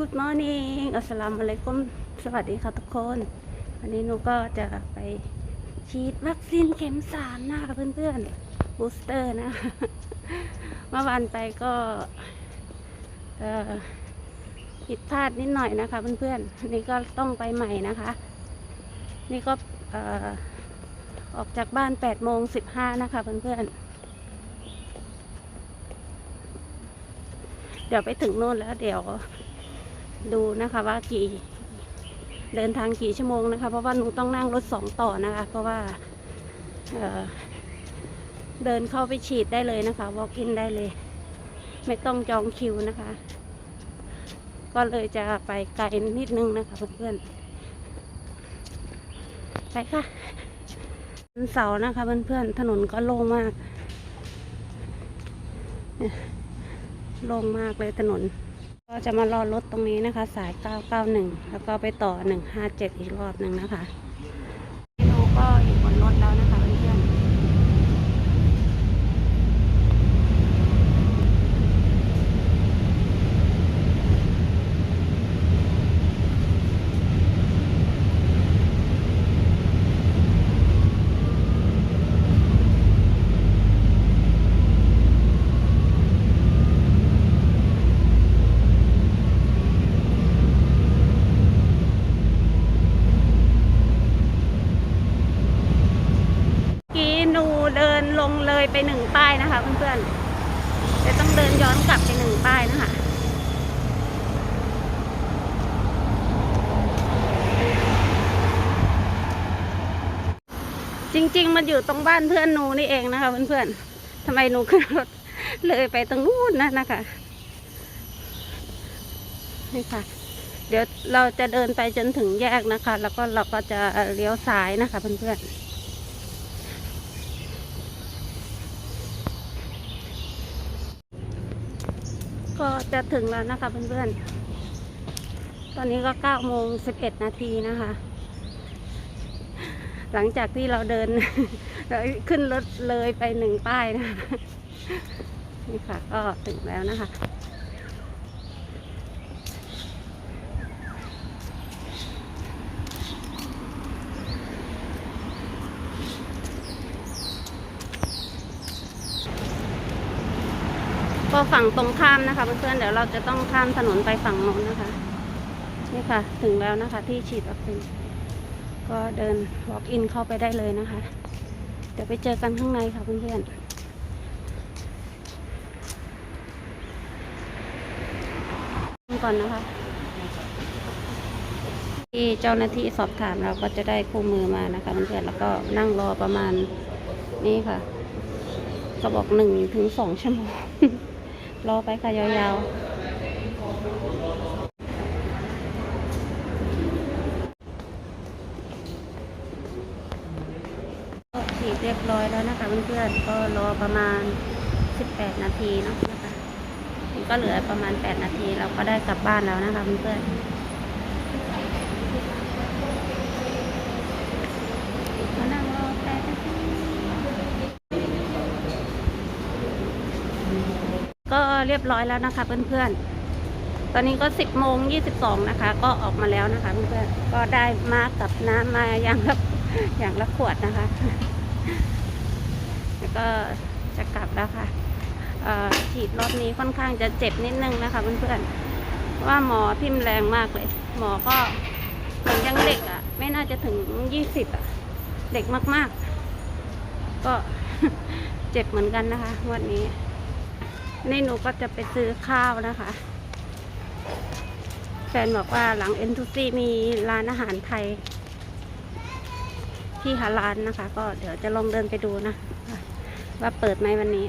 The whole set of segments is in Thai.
Good morning อัสสลามุอะลัยกุมสวัสดีค่ะทุกคน วันนี้หนูก็จะไปฉีดวัคซีนเข็มสามนะคะเพื่อนๆ บูสเตอร์นะ เมื่อวานไปก็ผิดพลาดนิดหน่อยนะคะเพื่อนๆนี่ก็ต้องไปใหม่นะคะ นี่ก็ออออกจากบ้าน8โมง15นะคะเพื่อนๆเดี๋ยวไปถึงโน่นแล้วเดี๋ยว ดูนะคะว่ากี่เดินทางกี่ชั่วโมงนะคะ เพราะว่าหนูต้องนั่งรถสองต่อนะคะ เพราะว่าเเดินเข้าไปฉีดได้เลยนะคะ walk in ได้เลย ไม่ต้องจองคิวนะคะ ก็เลยจะไปไกลนิดนึงนะคะเพื่อนๆไปค่ะวันเสาร์นะคะเพื่อนๆถนนก็โล่งมากโล่งมากเลยถนน ก็จะมารอรถตรงนี้นะคะ สาย 991 แล้วก็ไปต่อ 157 อีกรอบหนึ่งนะคะหนูก็อีกบนรถแล้วนะคะเพื่อนๆกี้หนูเดินลงเลย ไปหนึ่งป้ายนะคะเพื่อนๆจะต้องเดินย้อนกลับไปหนึ่งป้ายนะคะจริง ๆ มันอยู่ตรงบ้านเพื่อนหนูนี่เองนะคะ เพื่อนๆทำไมหนูขึ้นรถเลยไปตรงนู้นนะนะคะนี่ค่ะ เดี๋ยวเราจะเดินไปจนถึงแยกนะคะ แล้วก็เราก็จะเลี้ยวซ้ายนะคะ เพื่อนๆ ก็ จะถึงแล้วนะคะเพื่อนๆ ตอนนี้ก็เก้าโมงสิบเอ็ดนาทีนะคะ หลังจากที่เราเดินเราขึ้นรถเลยไปหนึ่งป้ายนะคะนี่ค่ะก็ถึงแล้วนะคะ ก็ฝั่งตรงข้ามนะคะเพื่อนๆเดี๋ยวเราจะต้องข้ามถนนไปฝั่งโน้นนะคะ นี่ค่ะ ถึงแล้วนะคะที่ฉีดวัคซีนก็เดิน walk in เข้าไปได้เลยนะคะ เดี๋ยวไปเจอกันข้างในค่ะเพื่อนๆก่อนนะคะที่เจ้าหน้าที่สอบถามเราก็จะได้คู่มือมานะคะเพื่อนๆแล้วก็นั่งรอประมาณนี่ค่ะเขาบอกหนึ่งถึงสองชั่วโมง รอไปค่ะยาวๆฉีดเรียบร้อยแล้วนะคะเพื่อนๆก็รอประมาณ 18 นาทีเนาะนะคะก็เหลือประมาณ 8 นาทีเราก็ได้กลับบ้านแล้วนะคะเพื่อนๆมานั่งรอแป๊บนึงก็ เรียบร้อยแล้วนะคะ เพื่อนๆ ตอนนี้ก็ 10โมง22นะคะ ก็ออกมาแล้วนะคะเพื่อนๆ ก็ได้มากับน้ำมาอย่างละอย่างละขวดนะคะ แล้วก็จะกลับแล้วค่ะฉีดรอบนี้ค่อนข้างจะเจ็บนิดนึงนะคะเพื่อนๆ ว่าหมอทิ่มแรงมากเลย หมอก็เหมือนยังเด็กอะ่ะ ไม่น่าจะถึง 20อะ เด็กมากๆ ก็เจ็บเหมือนกันนะคะวันนี้ นี่หนูก็จะไปซื้อข้าวนะคะ แฟนบอกว่าหลังเอ็นทูซีมีร้านอาหารไทย ที่ฮาลานนะคะ ก็เดี๋ยวจะลองเดินไปดูนะ ว่าเปิดไหมวันนี้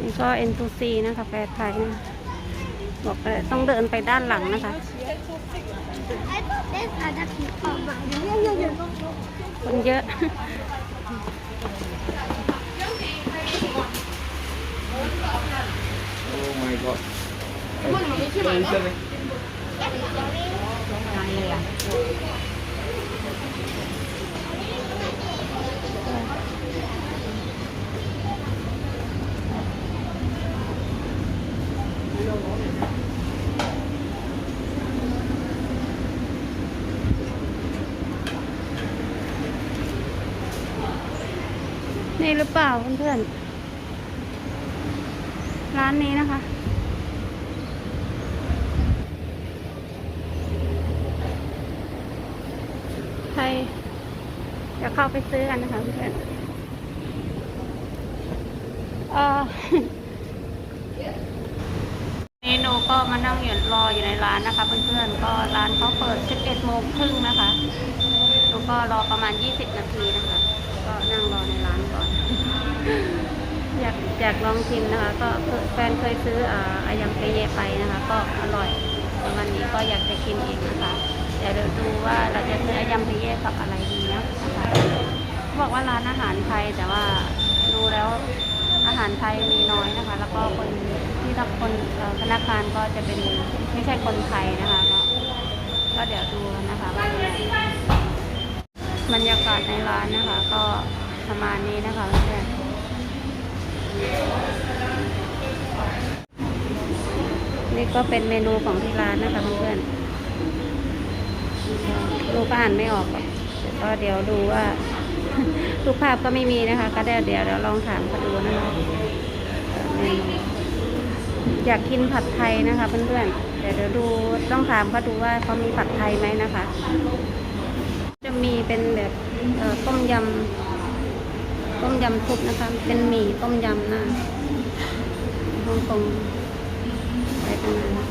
นี่ก็เอ็นทูซีนะกาแฟไทยนะบอกต้องเดินไปด้านหลังนะคะ คนเยอะ Oh my god. นี่ห รือเปล่าเพื่อนๆ ร้านนี้นะคะ ใครจะเข้าไปซื้อกันนะคะเพื่อนเออนี่หนูก็มานั่งอยู่รออยู่ในร้านนะคะ เพื่อนๆ ก็ร้านเขาเปิด 11โมงครึ่งนะคะหนูก็รอประมาณ 20 นาทีนะคะ ก็นั่งรอในร้านก่อน อยากอยากลองชิมนะคะ ก็แฟนเคยซื้ออ่าอายังเปเยไปนะคะ ก็อร่อยวันนี้ก็อยากจะกินเองนะคะเดี๋ยวเราดูว่าเราจะซื้ออายังเปเยกับอะไรดีนะนะคะเขาบอกว่าร้านอาหารไทยแต่ว่าดูแล้วอาหารไทยมีน้อยนะคะ แล้วก็คนที่ทักคนพนักงานก็จะเป็นไม่ใช่คนไทยนะคะ ก็เดี๋ยวดูนะคะว่า บรรยากาศในร้านนะคะ ก็ประมาณนี้นะคะเพื่อนนี่ก็เป็นเมนูของที่ร้านนะคะเพื่อนๆลูกก็อ่านไม่ออกก็เดี๋ยวดูว่ารูปภาพก็ไม่มีนะคะ ก็เดี๋ยวเดี๋ยวเดี๋ยวลองถามเขาดูนะคะอยากกินผัดไทยนะคะเพื่อนๆเดี๋ยวเดี๋ยวดูต้องถามเขาดูว่าเขามีผัดไทยไหมนะคะ มีเป็นแบบต้มยำต้มยำซุปนะคะ เป็นหมี่ต้มยำนะฮ่องกงอะไรประมาณนั้น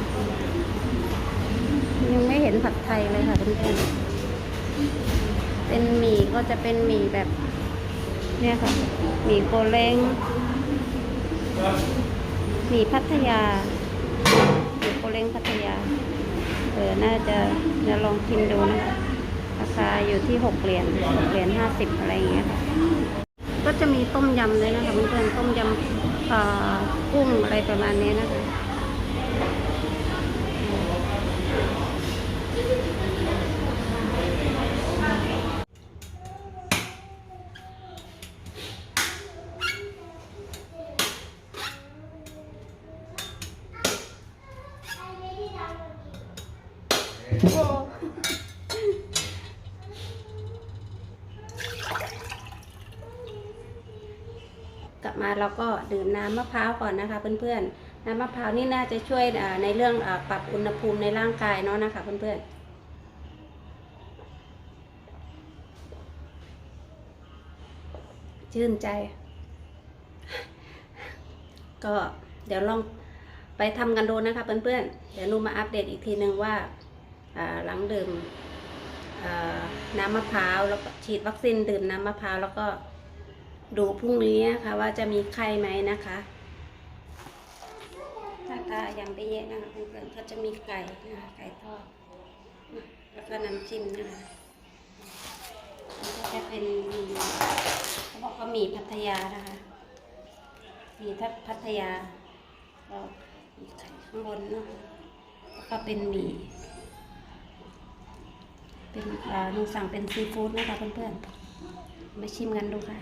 ยังไม่เห็นผัดไทยเลยค่ะเพื่อนๆเป็นหมี่ก็จะเป็นหมี่แบบ เนี่ยค่ะหมี่โกเล้งหมี่พัทยาหมี่โกเล้งพัทยาเออน่าจะจะลองชิมดูนะคะ คาอยู่ที่หกเหรียญหกเหรียญห้าสิบอะไรอย่างเงี้ยค่ะก็จะมีต้มยำเลยนะคะเพื่อนๆต้มยำกุ้งอะไรประมาณนี้นะคะกลับมา เราก็ดื่มน้ำมะพร้าวก่อนนะคะ เพื่อนๆ น้ำมะพร้าวนี่น่าจะช่วยในเรื่องปรับอุณหภูมิในร่างกายเนาะนะคะเพื่อนๆชื่นใจ ก็เดี๋ยวลองไปทำกันดูนะคะเพื่อนๆ เดี๋ยวนูมาอัปเดตอีกทีนึงว่าหลังดื่มน้ำมะพร้าวแล้วก็ฉีดวัคซีนดื่มน้ำมะพร้าวแล้วก็ ดูพรุ่งนี้นะคะว่าจะมีไข้ไหมนะคะถ้าตายังไม่เยอะนะคะเพื่อนๆเขาจะมีไก่นะคะไก่ทอดแล้วก็น้ำจิ้มนะคะแล้วก็จะเป็นเขาบอกว่ามีพัทยานะคะมีทัพพัทยาก็มีไข่ข้างบนเนาะแล้วก็เป็นหมี่เป็นอ่าหนูสั่งเป็นซีฟู้ดนะคะเพื่อนๆมาชิมกันดูค่ะ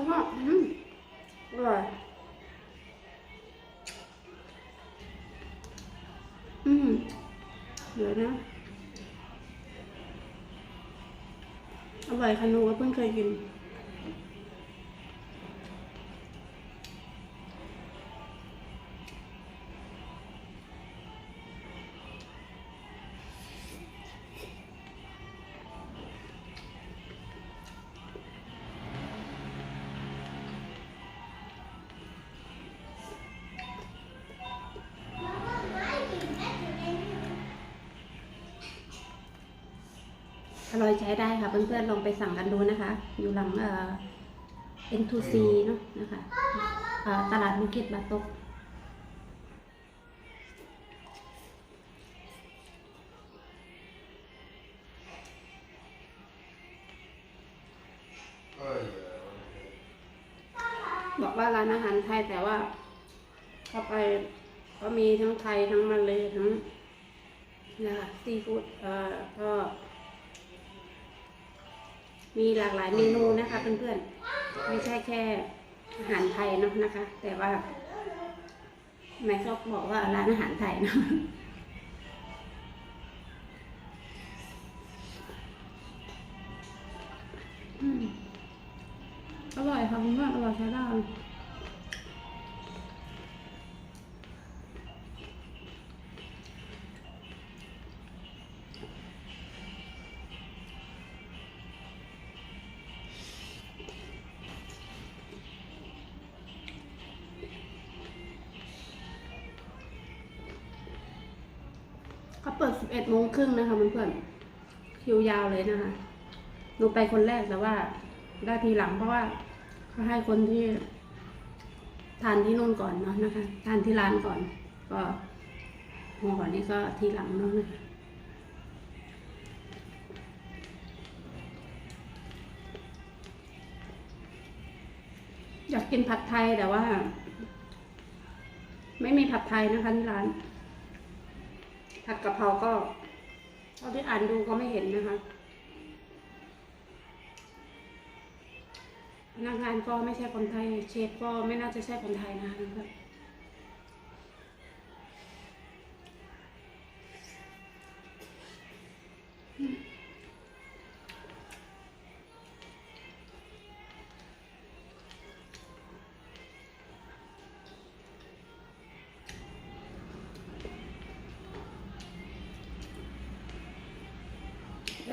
อร่อยอืมอร่อยอืมเดี๋ยวนะอร่อยค่ะหนูก็เพิ่งเคยกิน อร่อยใช้ได้ค่ะเพื่อนๆลองไปสั่งกันดูนะคะ อยู่หลังเอ่ทูซีเนาะนะคะตลาดมุกิตบาตกบอกว่าร้านอาหารไทยแต่ว่าเข้าไปก็มีทั้งไทยทั้งมาเลยทั้งนะคะซีฟู้ดเอ่อก็ มีหลากหลายเมนูนะคะเพื่อนๆ ไม่ใช่แค่อาหารไทยเนาะนะคะ แต่ว่าแม่ชอบบอกว่าร้านอาหารไทยเนาะ เปิด11โมงครึ่งนะคะเพื่อนๆคิวยาวเลยนะคะหนูไปคนแรกแต่ว่าได้ทีหลังเพราะว่าเขาให้คนที่ ทานที่นู่นก่อนเนาะนะคะ ทานที่ร้านก่อน ก็หัวก่อนนี้ก็ทีหลังเนาะนะคะอยากกินผัดไทยแต่ว่า ไม่มีผัดไทยนะคะที่ร้าน ผัดกะเพราก็เท่าที่อ่านดูก็ไม่เห็นนะคะพนักงานก็ไม่ใช่คนไทย เชฟก็ไม่น่าจะใช่คนไทยนะคะ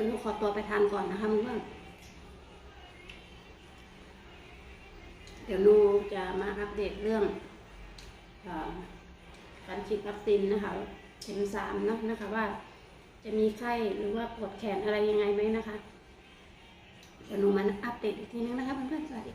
ดี๋ยวหนูขอตัวไปทานก่อนนะคะเพื่อนเดี๋ยวหนูจะมาอัปเดตเรื่องอการฉีดวัคซีนนะคะเข็มสามนะนะคะว่า จะมีไข้หรือว่าปวดแขนอะไรยังไงไหมนะคะเดี๋ยวหนูมาอัปเดตอีกทีนึงนะคะเพื่อนๆสวัสดี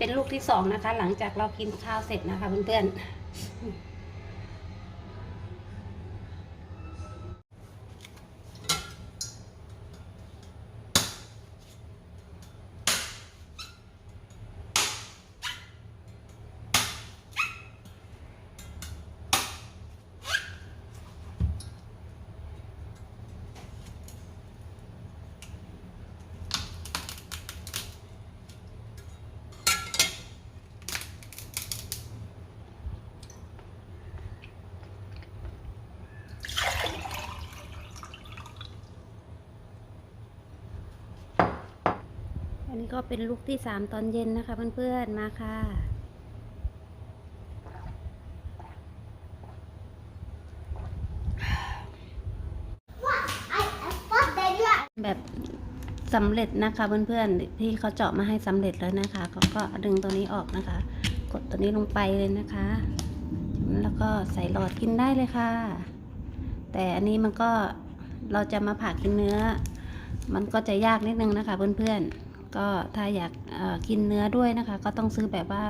เป็นลูกที่สองนะคะ หลังจากเรากินข้าวเสร็จนะคะเพื่อนๆ นี้ก็เป็นลูกที่สามตอนเย็นนะคะเพื่อนๆ มาค่ะ แบบสำเร็จนะคะเพื่อนๆที่เขาเจาะมาให้สำเร็จแล้วนะคะเขาก็ดึงตัวนี้ออกนะคะ กดตัวนี้ลงไปเลยนะคะแล้วก็ใส่หลอดกินได้เลยค่ะ แต่อันนี้มันก็เราจะมาผ่ากินเนื้อ มันก็จะยากนิดนึงนะคะเพื่อนๆ ก็ถ้าอยากกินเนื้อด้วยนะคะ ก็ต้องซื้อแบบว่า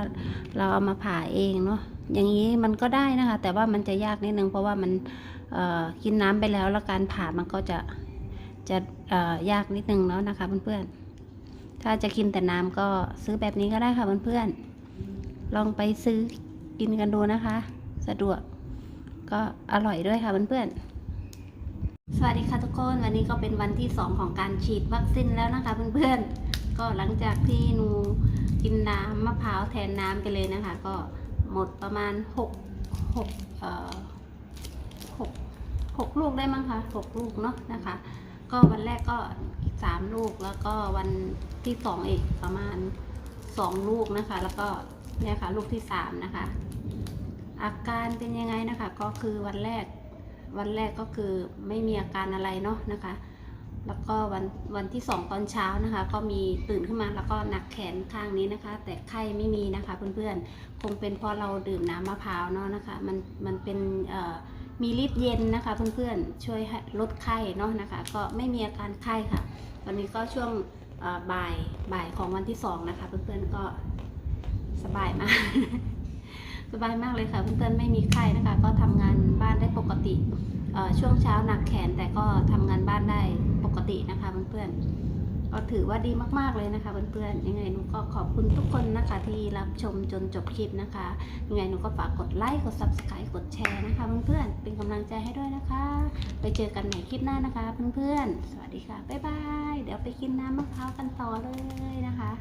เราเอามาผ่าเองเนาะอย่างนี้มันก็ได้นะคะ แต่ว่ามันจะยากนิดนึงเพราะว่ามันกินน้ำไปแล้ว แล้วการผ่ามันก็จะจะยากนิดนึงเนาะนะคะเพื่อนๆถ้าจะกินแต่น้ำก็ซื้อแบบนี้ก็ได้ค่ะเพื่อนๆลองไปซื้อกินกันดูนะคะ สะดวกก็อร่อยด้วยค่ะเพื่อนๆสวัสดีค่ะทุกคน วันนี้ก็เป็นวันที่ 2 ของการฉีดวัคซีนแล้วนะคะเพื่อนๆ ก็หลังจากที่หนูกินน้ำมะพร้าวแทนน้ำไปเลยนะคะ ก็หมดประมาณ6 6เอ่อ6 6ลูกได้มั้งคะ6ลูกเนาะนะคะ ก็วันแรกก็สามลูกแล้วก็วันที่สองอีกประมาณสองลูกนะคะ แล้วก็เนี่ยค่ะลูกที่สามนะคะ อาการเป็นยังไงนะคะ ก็คือวันแรกวันแรกก็คือไม่มีอาการอะไรเนาะนะคะ แล้วก็วันวันที่สองตอนเช้านะคะ ก็มีตื่นขึ้นมาแล้วก็หนักแขนข้างนี้นะคะ แต่ไข้ไม่มีนะคะเพื่อนๆ คงเป็นเพราะเราดื่มน้ำมะพร้าวเนาะนะคะ มันมันเป็นมีฤทธิ์เย็นนะคะเพื่อนๆ ช่วยลดไข้เนาะนะคะ ก็ไม่มีอาการไข้ค่ะ ตอนนี้ก็ช่วงบ่ายบ่ายของวันที่สองนะคะเพื่อนๆ ก็สบายมาก สบายมากเลยค่ะเพื่อนๆไม่มีไข้นะคะ ก็ทำงานบ้านได้ปกติช่วงเช้าหนักแขนแต่ก็ทำงานบ้านได้ปกตินะคะเพื่อนๆก็ถือว่าดีมากๆเลยนะคะเพื่อนๆยังไงหนูก็ขอบคุณทุกคนนะคะที่รับชมจนจบคลิปนะคะยังไงหนูก็ฝากกดไลค์กด subscribe กดแชร์นะคะเพื่อนๆเป็นกำลังใจให้ด้วยนะคะ ไปเจอกันใหม่คลิปหน้านะคะเพื่อนๆสวัสดีค่ะบ๊ายบายเดี๋ยวไปกินน้ำมะพร้าวกันต่อเลยนะคะ